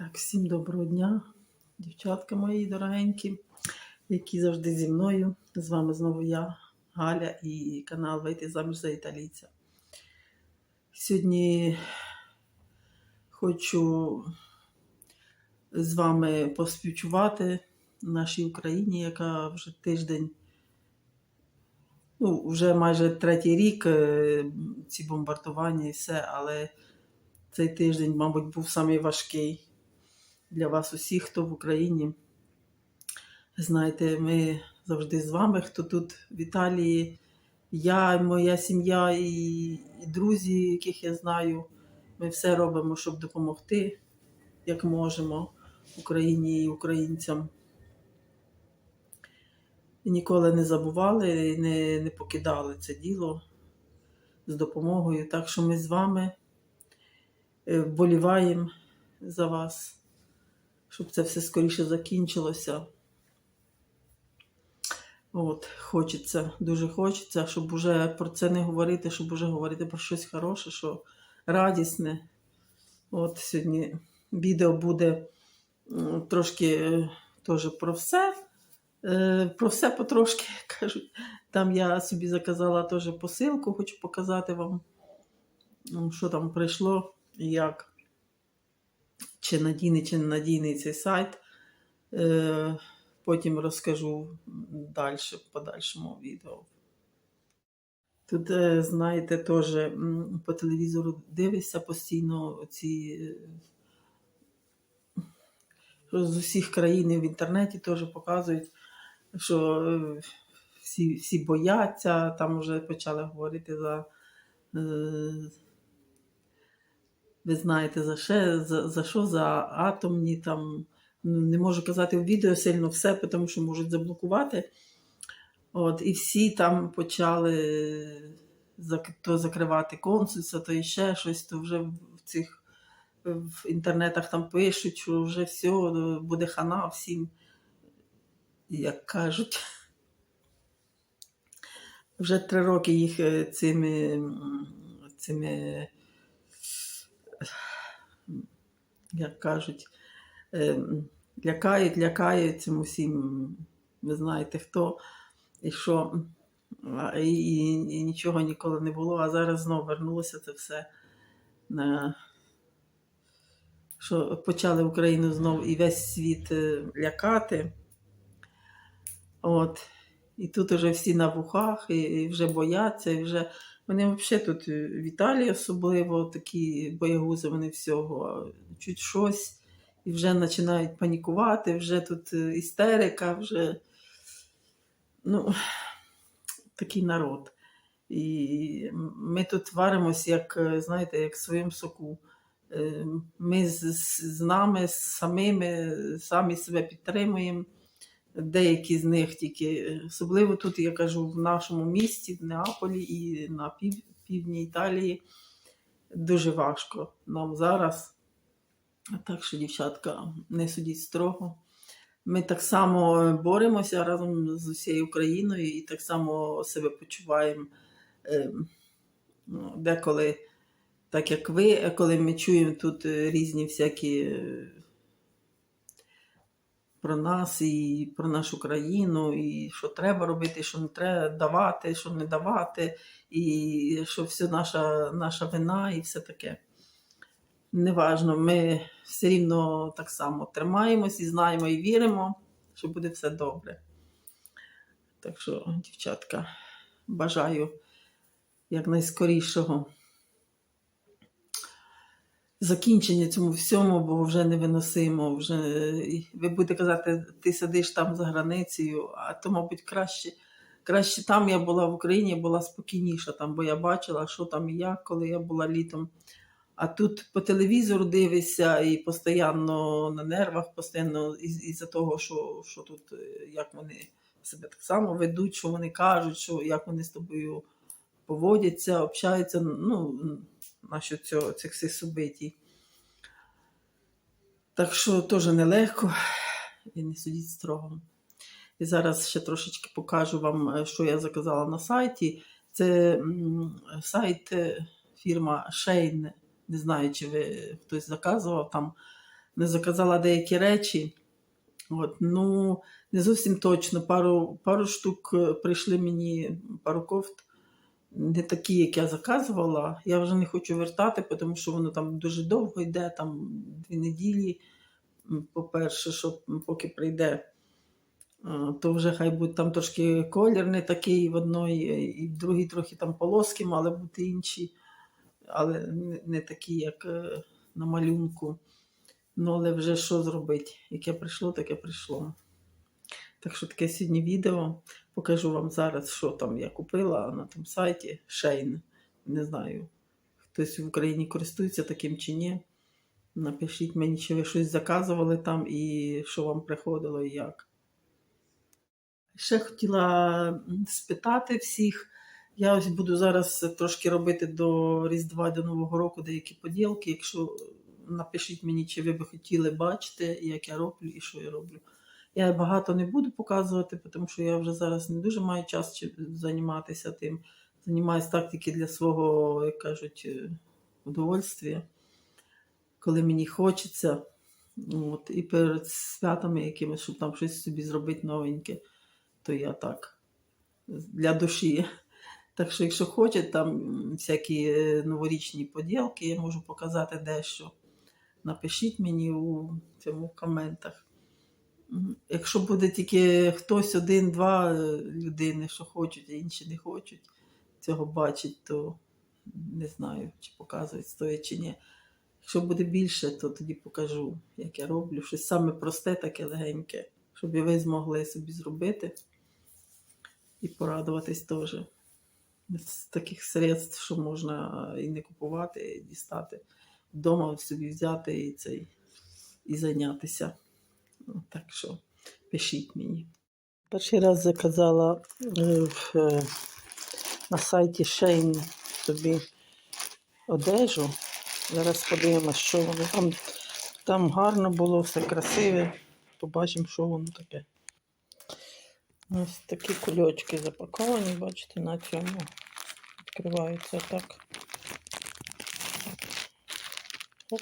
Так, всім доброго дня, дівчатка мої дорогенькі, які завжди зі мною. З вами знову я, Галя, і канал Вийти заміж за італійця. Сьогодні хочу з вами поспівчувати нашій Україні, яка вже тиждень, ну, вже майже третій рік е, ці бомбардування і все, але цей тиждень, мабуть, був самий для вас усіх, хто в Україні. Знаєте, ми завжди з вами, хто тут в Італії, я, моя сім'я і, друзі, яких я знаю. Ми все робимо, щоб допомогти, як можемо Україні і українцям. Ніколи не забували, не, не покидали це діло з допомогою. Так що ми з вами е, вболіваємо за вас щоб це все скоріше закінчилося. От, Хочеться, дуже хочеться, щоб уже про це не говорити, щоб уже говорити про щось хороше, що радісне. От сьогодні відео буде трошки е, теж про все. Е, Про все потрошки кажуть. Там я собі заказала теж посилку, хочу показати вам, що там прийшло і як чи надійний, чи не надійний цей сайт. Е, Потім розкажу далі, в подальшому відео. Тут, е, знаєте, теж по телевізору дивишся постійно ці е, з усіх країн в інтернеті теж показують, що всі, всі бояться, там вже почали говорити за. Е, ви знаєте, за що, за, за що за атомні там. Ну, Не можу казати в відео сильно все, тому що можуть заблокувати. От, І всі там почали то закривати консульство, то і ще щось, то вже в цих в інтернетах там пишуть, що вже все, буде хана всім, як кажуть. Вже три роки їх е, цими, цими як кажуть, е, лякають, лякають цим усім, ви знаєте хто і що, і, і, і нічого ніколи не було, а зараз знову вернулося це все. На, що почали Україну знову і весь світ е, лякати. От. І тут вже всі на вухах, і, і вже бояться, і вже вони взагалі тут е, в особливо такі боягузи, вони всього чуть щось, і вже починають панікувати, вже тут е, істерика, вже ну, такий народ. І ми тут варимося, як, е, знаєте, як в своєму соку. Ми з, з нами з самими самі себе підтримуємо. Деякі з них тільки, особливо тут, я кажу, в нашому місті, в Неаполі і на пів, півдні Італії дуже важко нам зараз. Так що, дівчатка, не судіть строго. Ми так само боремося разом з усією Україною і так само себе почуваємо е, ну, деколи, так як ви, коли ми чуємо тут е, різні всякі. Про нас і про нашу країну, і що треба робити, що не треба давати, що не давати, і що все наша, наша вина і все таке. Неважно, ми все рівно так само тримаємось і знаємо і віримо, що буде все добре. Так що, дівчатка, бажаю якнайскорішого закінчення цьому всьому, бо вже невиносимо. Вже, ви будете казати, ти сидиш там за границею, а то, мабуть, краще. Краще там я була в Україні, була спокійніша там, бо я бачила, що там і як, коли я була літом. А тут по телевізору дивишся і постійно на нервах, постійно із- із-за того, що, що тут, е, як вони себе так само ведуть, що вони кажуть, що як вони з тобою поводяться, общаються. Ну, наші цього, цих всіх собитій. Так що теж нелегко і не судіть строго. І зараз ще трошечки покажу вам, е, що я заказала на сайті. Це сайт е, фірма Shane. Не знаю, чи ви хтось заказував там не заказала деякі речі. От, ну, не зовсім точно. Пару, пару штук е, прийшли мені, пару кофт, не такі, як я заказувала. Я вже не хочу вертати, тому що воно там дуже довго йде, там дві неділі. По-перше, що поки прийде, то вже хай буде там трошки колір не такий в одної, і в другій трохи там полоски мали бути інші, але не- такі, як е, на малюнку. Ну, але вже що зробити? Яке прийшло, таке прийшло. Так що таке сьогодні відео. Покажу вам зараз, що там я купила на тому сайті Шейн. Не знаю, хтось в Україні користується таким чи ні. Напишіть мені, чи ви щось заказували там і що вам приходило і як. Ще хотіла спитати всіх. Я ось буду зараз трошки робити до Різдва, до Нового року деякі поділки. Якщо напишіть мені, чи ви би хотіли бачити, як я роблю і що я роблю. Я багато не буду показувати, тому що я вже зараз не дуже маю час займатися тим. Займаюся так тільки для свого, як кажуть, е, удовольствия, коли мені хочеться. От, і перед святами якимись, щоб там щось собі зробити новеньке, то я так для душі. Так що, якщо хочете, там всякі е, новорічні поділки, я можу показати дещо. Напишіть мені у цьому в коментах. Якщо буде тільки хтось один-два е, людини, що хочуть, а інші не хочуть цього бачити, то не знаю, чи показують стоїть чи ні. Якщо буде більше, то тоді покажу, як я роблю. Щось саме просте, таке легеньке, щоб і ви змогли собі зробити і порадуватись теж. З таких средств, що можна і не купувати, і дістати вдома собі взяти і цей і зайнятися. Ну, Так що пишіть мені. Перший раз заказала е, в, е, на сайті Shein собі одежу. Зараз подивимося, що воно там. Там гарно було, все красиве. Побачимо, що воно таке. Ось такі кульочки запаковані, бачите, на цьому. Відкриваються так. Оп.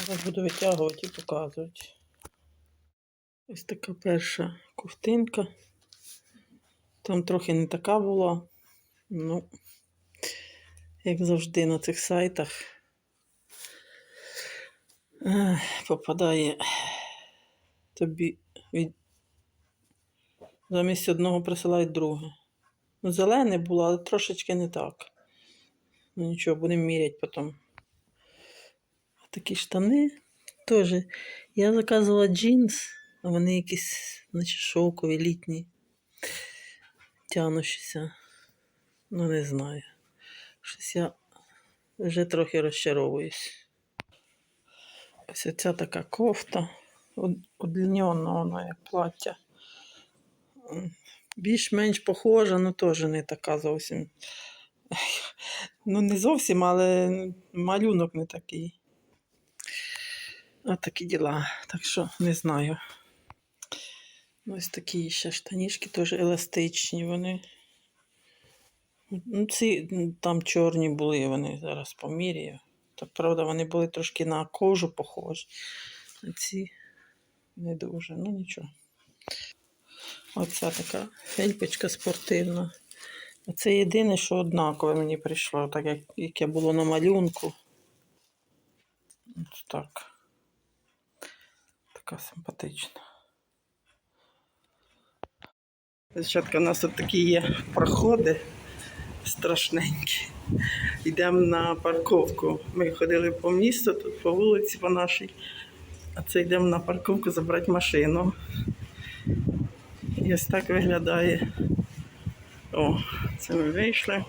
Зараз буду витягувати і показувати. Ось така перша ковтинка. Там трохи не така була. Ну, як завжди на цих сайтах попадає тобі від... замість одного присилають друге. Ну, зелене було, але трошечки не так. Ну нічого, будемо міряти потім. Такі штани теж. Я заказувала джинс, вони якісь, наче шовкові, літні, тянущіся. Ну, не знаю. Щось я вже трохи розчаровуюсь. Ось ця така кофта. Удлінена вона як плаття. Більш-менш похожа, але теж не така зовсім. Ну, не зовсім, але малюнок не такий. От такі діла. Так що не знаю. Ось такі ще штанішки теж еластичні вони. Ну, ці там чорні були, вони зараз поміряю. Так, правда, вони були трошки на кожу похожі. А ці не дуже, ну нічого. Оця така фельпочка спортивна. Це єдине, що однакове мені прийшло, так як яке було на малюнку. Ось так. Така симпатична. Дівчатка, у нас тут такі є проходи страшненькі. Йдемо на парковку. Ми ходили по місту, тут по вулиці по нашій. А це йдемо на парковку забрати машину. І ось так виглядає. О, це ми вийшли.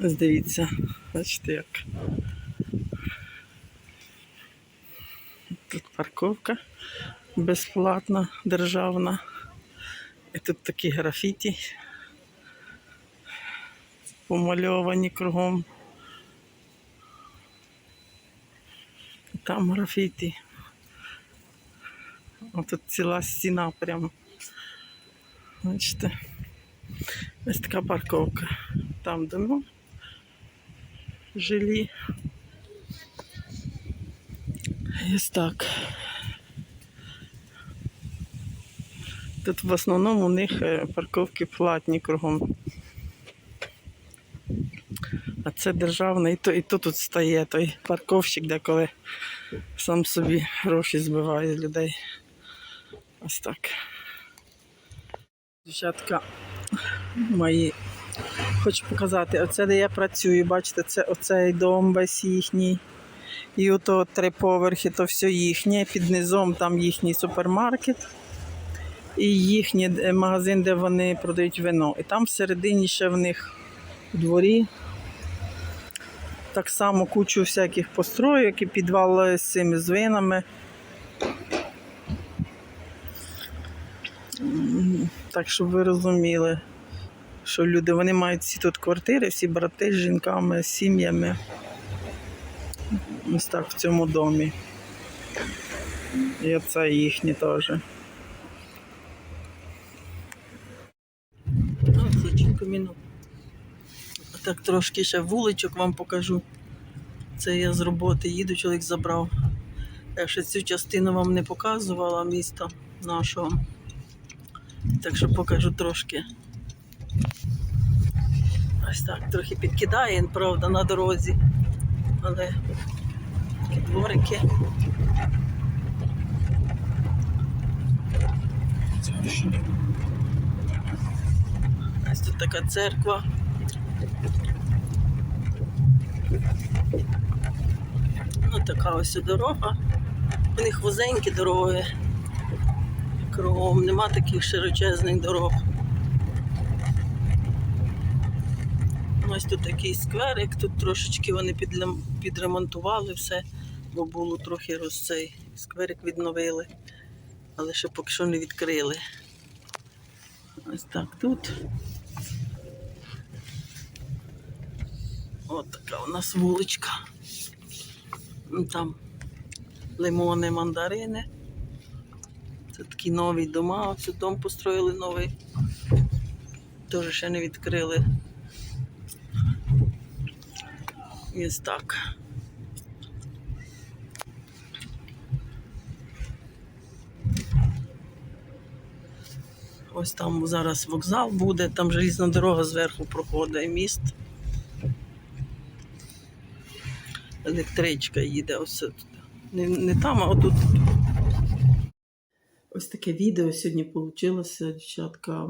Ось дивіться, бачите як. Тут парковка безплатна, державна. І тут такі графіті помальовані кругом. Там графіті. Ось тут ціла стіна прямо. Бачите? Ось така парковка. Там дома жилі. Ось так. Тут в основному у них е, парковки платні кругом. А це державне, і то, і то тут стає той парковщик, де коли сам собі гроші збиває з людей. Ось так. Дівчатка мої. Хочу показати, оце де я працюю, бачите, це оцей дом весь їхній. І ото три поверхи, то все їхнє. Під низом там їхній супермаркет і їхній е, магазин, де вони продають вино. І там всередині ще в них у дворі так само кучу всяких построїк і підвал з цими з винами. Так, щоб ви розуміли, що люди вони мають всі тут квартири, всі брати з жінками, з сім'ями. Ось так в цьому домі. І оце їхні теж. Кілька. Так трошки ще вуличок вам покажу. Це я з роботи їду, чоловік забрав. Я ще цю частину вам не показувала міста нашого. Так що покажу трошки. Ось так, трохи підкидає, правда, на дорозі. Але такі дворики. Ось тут така церква. Ну, така ось дорога. У них вузенькі дороги. Кругом нема таких широчезних дорог. Ось тут такий скверик, тут трошечки вони підремонтували все, бо було трохи роз цей скверик відновили, але ще поки що не відкрили. Ось так тут. От така у нас вуличка. Ну, Там лимони, мандарини. Це такі нові дома. Оце дом построїли новий. Теж ще не відкрили. І ось так. Ось там зараз вокзал буде, там желізна дорога зверху проходить міст. Електричка їде ось тут. Не, не там, а отут. Ось таке відео сьогодні вийшло, дівчатка.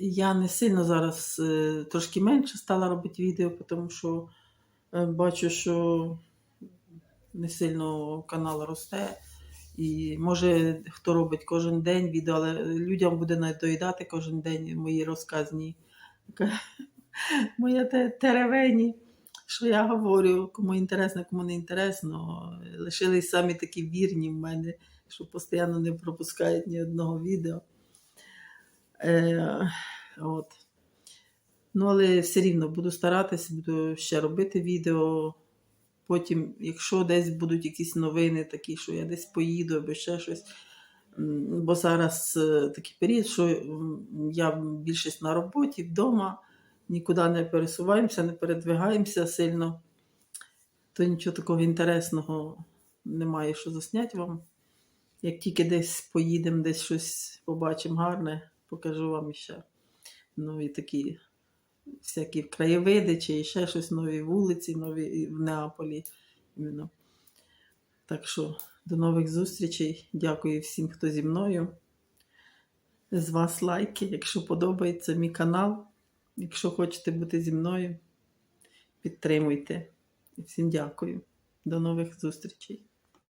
Я не сильно зараз е, трошки менше стала робити відео, тому що е, бачу, що не сильно канал росте. І може хто робить кожен день відео, але людям буде надоїдати кожен день мої розказні. Моя те- теревені, що я говорю, кому інтересно, кому не інтересно. Лишились самі такі вірні в мене, що постійно не пропускають ні одного відео. Е, от. Ну, але все рівно буду старатися, буду ще робити відео. Потім, якщо десь будуть якісь новини такі, що я десь поїду або ще щось. Бо зараз е, такий період, що я більшість на роботі, вдома, нікуди не пересуваємося, не передвигаємося сильно, то нічого такого інтересного немає, що засняти вам. Як тільки десь поїдемо, десь щось побачимо гарне, покажу вам ще нові такі всякі краєвиди чи ще щось, нові вулиці, нові в Неаполі. Іменно. Так що до нових зустрічей. Дякую всім, хто зі мною. З вас лайки, якщо подобається мій канал. Якщо хочете бути зі мною, підтримуйте. І всім дякую. До нових зустрічей.